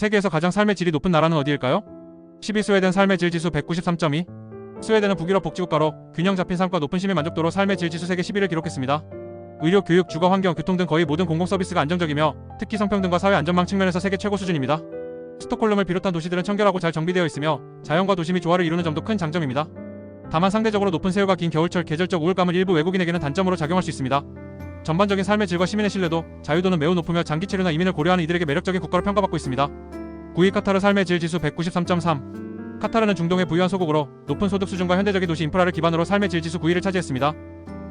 세계에서 가장 삶의 질이 높은 나라는 어디일까요? 12 스웨덴 삶의 질 지수 193.2 스웨덴은 북유럽 복지국가로 균형 잡힌 삶과 높은 시민 만족도로 삶의 질 지수 세계 10위를 기록했습니다. 의료, 교육, 주거 환경, 교통 등 거의 모든 공공 서비스가 안정적이며 특히 성평등과 사회 안전망 측면에서 세계 최고 수준입니다. 스톡홀름을 비롯한 도시들은 청결하고 잘 정비되어 있으며 자연과 도심이 조화를 이루는 점도 큰 장점입니다. 다만 상대적으로 높은 세율과 긴 겨울철 계절적 우울감은 일부 외국인에게는 단점으로 작용할 수 있습니다. 전반적인 삶의 질과 시민의 신뢰도, 자유도는 매우 높으며 장기 체류나 이민을 고려하는 이들에게 매력적인 국가로 평가받고 있습니다. 9위 카타르 삶의 질 지수 193.3 카타르는 중동의 부유한 소국으로 높은 소득 수준과 현대적인 도시 인프라를 기반으로 삶의 질 지수 9위를 차지했습니다.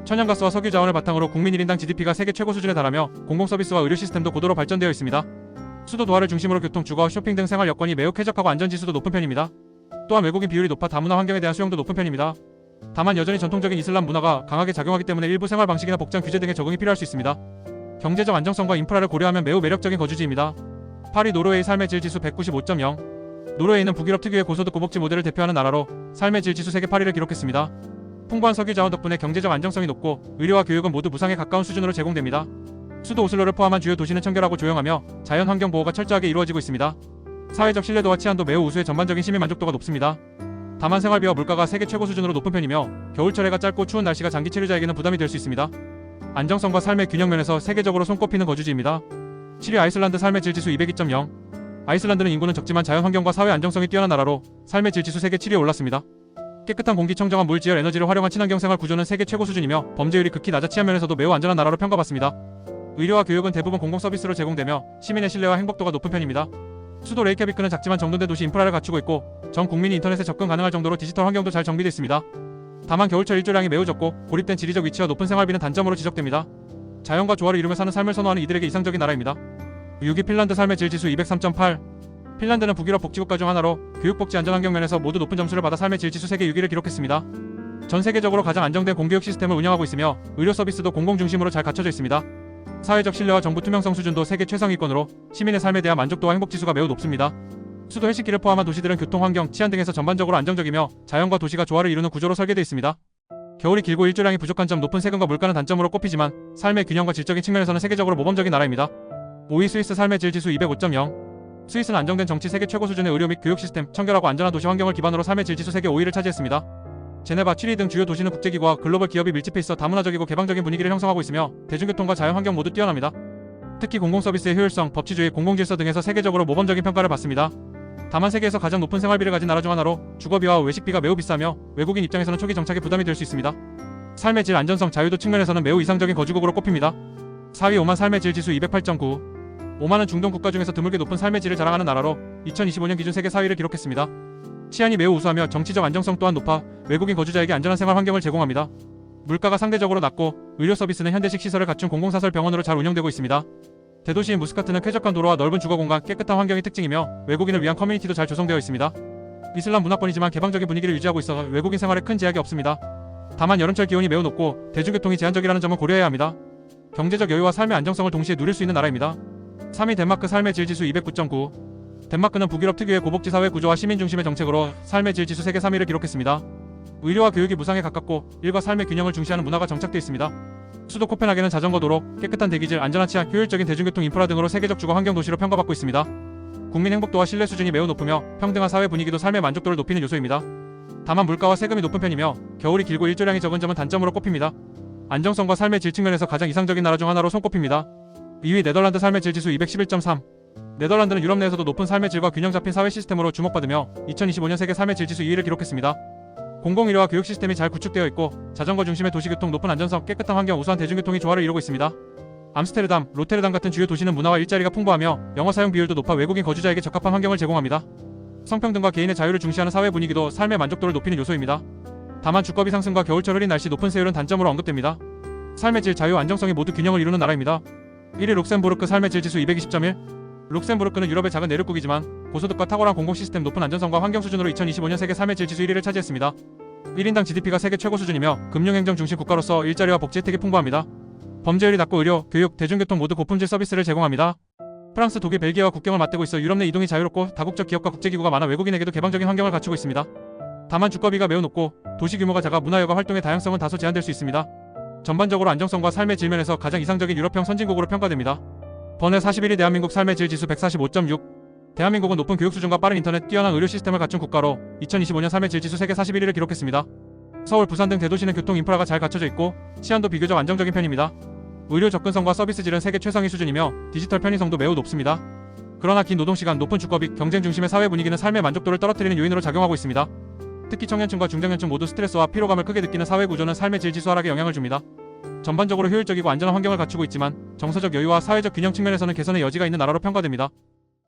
천연가스와 석유 자원을 바탕으로 국민 1인당 GDP가 세계 최고 수준에 달하며 공공서비스와 의료 시스템도 고도로 발전되어 있습니다. 수도 도하를 중심으로 교통, 주거, 쇼핑 등 생활 여건이 매우 쾌적하고 안전지수도 높은 편입니다. 또한 외국인 비율이 높아 다문화 환경에 대한 수용도 높은 편입니다. 다만 여전히 전통적인 이슬람 문화가 강하게 작용하기 때문에 일부 생활 방식이나 복장 규제 등의 적응이 필요할 수 있습니다. 경제적 안정성과 인프라를 고려하면 매우 매력적인 거주지입니다. 8위 노르웨이 삶의 질 지수 195.0 노르웨이는 북유럽 특유의 고소득 고복지 모델을 대표하는 나라로 삶의 질 지수 세계 8위를 기록했습니다. 풍부한 석유 자원 덕분에 경제적 안정성이 높고 의료와 교육은 모두 무상에 가까운 수준으로 제공됩니다. 수도 오슬로를 포함한 주요 도시는 청결하고 조용하며 자연 환경 보호가 철저하게 이루어지고 있습니다. 사회적 신뢰도와 치안도 매우 우수해 전반적인 시민 만족도가 높습니다. 다만 생활비와 물가가 세계 최고 수준으로 높은 편이며 겨울철 해가 짧고 추운 날씨가 장기 체류자에게는 부담이 될 수 있습니다. 안정성과 삶의 균형 면에서 세계적으로 손꼽히는 거주지입니다. 7위 아이슬란드 삶의 질 지수 202.0 아이슬란드는 인구는 적지만 자연 환경과 사회 안정성이 뛰어난 나라로 삶의 질 지수 세계 7위에 올랐습니다. 깨끗한 공기, 청정한 물, 지열, 에너지를 활용한 친환경 생활 구조는 세계 최고 수준이며 범죄율이 극히 낮아 치안 면에서도 매우 안전한 나라로 평가받습니다. 의료와 교육은 대부분 공공 서비스로 제공되며 시민의 신뢰와 행복도가 높은 편입니다. 수도 레이캬비크는 작지만 정돈된 도시 인프라를 갖추고 있고 전 국민이 인터넷에 접근 가능할 정도로 디지털 환경도 잘 정비되어 있습니다. 다만 겨울철 일조량이 매우 적고 고립된 지리적 위치와 높은 생활비는 단점으로 지적됩니다. 자연과 조화를 이루며 사는 삶을 선호하는 이들에게 이상적인 나라입니다. 6위 핀란드 삶의 질 지수 203.8 핀란드는 북유럽 복지국가 중 하나로 교육복지 안전환경 면에서 모두 높은 점수를 받아 삶의 질 지수 세계 6위를 기록했습니다. 전 세계적으로 가장 안정된 공교육 시스템을 운영하고 있으며 의료 서비스도 공공 중심으로 잘 갖춰져 있습니다. 사회적 신뢰와 정부 투명성 수준도 세계 최상위권으로 시민의 삶에 대한 만족도와 행복 지수가 매우 높습니다. 수도 헬싱키를 포함한 도시들은 교통 환경, 치안 등에서 전반적으로 안정적이며 자연과 도시가 조화를 이루는 구조로 설계되어 있습니다. 겨울이 길고 일조량이 부족한 점 높은 세금과 물가는 단점으로 꼽히지만 삶의 균형과 질적인 측면에서는 세계적으로 모범적인 나라입니다. 5위 스위스 삶의 질 지수 205.0 스위스는 안정된 정치 세계 최고 수준의 의료 및 교육 시스템, 청결하고 안전한 도시 환경을 기반으로 삶의 질 지수 세계 5위를 차지했습니다. 제네바, 취리 등 주요 도시는 국제기구와 글로벌 기업이 밀집해 있어 다문화적이고 개방적인 분위기를 형성하고 있으며 대중교통과 자연환경 모두 뛰어납니다. 특히 공공서비스의 효율성, 법치주의, 공공질서 등에서 세계적으로 모범적인 평가를 받습니다. 다만 세계에서 가장 높은 생활비를 가진 나라 중 하나로 주거비와 외식비가 매우 비싸며 외국인 입장에서는 초기 정착에 부담이 될 수 있습니다. 삶의 질, 안전성, 자유도 측면에서는 매우 이상적인 거주국으로 꼽힙니다. 4위 오만 삶의 질 지수 208.9 오만은 중동 국가 중에서 드물게 높은 삶의 질을 자랑하는 나라로 2025년 기준 세계 4위를 기록했습니다. 치안이 매우 우수하며 정치적 안정성 또한 높아 외국인 거주자에게 안전한 생활 환경을 제공합니다. 물가가 상대적으로 낮고 의료 서비스는 현대식 시설을 갖춘 공공사설 병원으로 잘 운영되고 있습니다. 대도시인 무스카트는 쾌적한 도로와 넓은 주거 공간, 깨끗한 환경이 특징이며 외국인을 위한 커뮤니티도 잘 조성되어 있습니다. 이슬람 문화권이지만 개방적인 분위기를 유지하고 있어 외국인 생활에 큰 제약이 없습니다. 다만 여름철 기온이 매우 높고 대중교통이 제한적이라는 점을 고려해야 합니다. 경제적 여유와 삶의 안정성을 동시에 누릴 수 있는 나라입니다. 3위 덴마크 삶의 질 지수 209.9 덴마크는 북유럽 특유의 고복지 사회 구조와 시민 중심의 정책으로 삶의 질 지수 세계 3위를 기록했습니다. 의료와 교육이 무상에 가깝고 일과 삶의 균형을 중시하는 문화가 정착되어 있습니다. 수도 코펜하겐은 자전거 도로, 깨끗한 대기질, 안전한 치안, 효율적인 대중교통 인프라 등으로 세계적 주거 환경 도시로 평가받고 있습니다. 국민 행복도와 신뢰 수준이 매우 높으며 평등한 사회 분위기도 삶의 만족도를 높이는 요소입니다. 다만 물가와 세금이 높은 편이며 겨울이 길고 일조량이 적은 점은 단점으로 꼽힙니다. 안정성과 삶의 질 측면에서 가장 이상적인 나라 중 하나로 손꼽힙니다. 2위 네덜란드 삶의 질 지수 211.3 네덜란드는 유럽 내에서도 높은 삶의 질과 균형 잡힌 사회 시스템으로 주목받으며 2025년 세계 삶의 질 지수 2위를 기록했습니다. 공공의료와 교육 시스템이 잘 구축되어 있고 자전거 중심의 도시교통, 높은 안전성, 깨끗한 환경, 우수한 대중교통이 조화를 이루고 있습니다. 암스테르담, 로테르담 같은 주요 도시는 문화와 일자리가 풍부하며 영어 사용 비율도 높아 외국인 거주자에게 적합한 환경을 제공합니다. 성평등과 개인의 자유를 중시하는 사회 분위기도 삶의 만족도를 높이는 요소입니다. 다만 주거비 상승과 겨울철 흐린 날씨 높은 세율은 단점으로 언급됩니다. 삶의 질, 자유, 안정성이 모두 균형을 이루는 나라입니다. 1위 룩셈부르크 삶의 질 지수 220.1 룩셈부르크는 유럽의 작은 내륙국이지만 고소득과 탁월한 공공 시스템 높은 안전성과 환경 수준으로 2025년 세계 삶의 질 지수 1위를 차지했습니다. 1인당 GDP가 세계 최고 수준이며 금융행정 중심 국가로서 일자리와 복지 혜택이 풍부합니다. 범죄율이 낮고 의료, 교육, 대중교통 모두 고품질 서비스를 제공합니다. 프랑스, 독일, 벨기에와 국경을 맞대고 있어 유럽 내 이동이 자유롭고 다국적 기업과 국제기구가 많아 외국인에게도 개방적인 환경을 갖추고 있습니다. 다만 주거비가 매우 높고 도시 규모가 작아 문화여가 활동의 다양성은 다소 제한될 수 있습니다. 전반적으로 안정성과 삶의 질면에서 가장 이상적인 유럽형 선진국으로 평가됩니다. 번외 41위 대한민국 삶의 질 지수 145.6 대한민국은 높은 교육 수준과 빠른 인터넷, 뛰어난 의료 시스템을 갖춘 국가로 2025년 삶의 질 지수 세계 41위를 기록했습니다. 서울, 부산 등 대도시는 교통 인프라가 잘 갖춰져 있고 치안도 비교적 안정적인 편입니다. 의료 접근성과 서비스 질은 세계 최상위 수준이며 디지털 편의성도 매우 높습니다. 그러나 긴 노동시간, 높은 주거비, 경쟁 중심의 사회 분위기는 삶의 만족도를 떨어뜨리는 요인으로 작용하고 있습니다. 특히 청년층과 중장년층 모두 스트레스와 피로감을 크게 느끼는 사회 구조는 삶의 질 지수 하락에 영향을 줍니다. 전반적으로 효율적이고 안전한 환경을 갖추고 있지만 정서적 여유와 사회적 균형 측면에서는 개선의 여지가 있는 나라로 평가됩니다.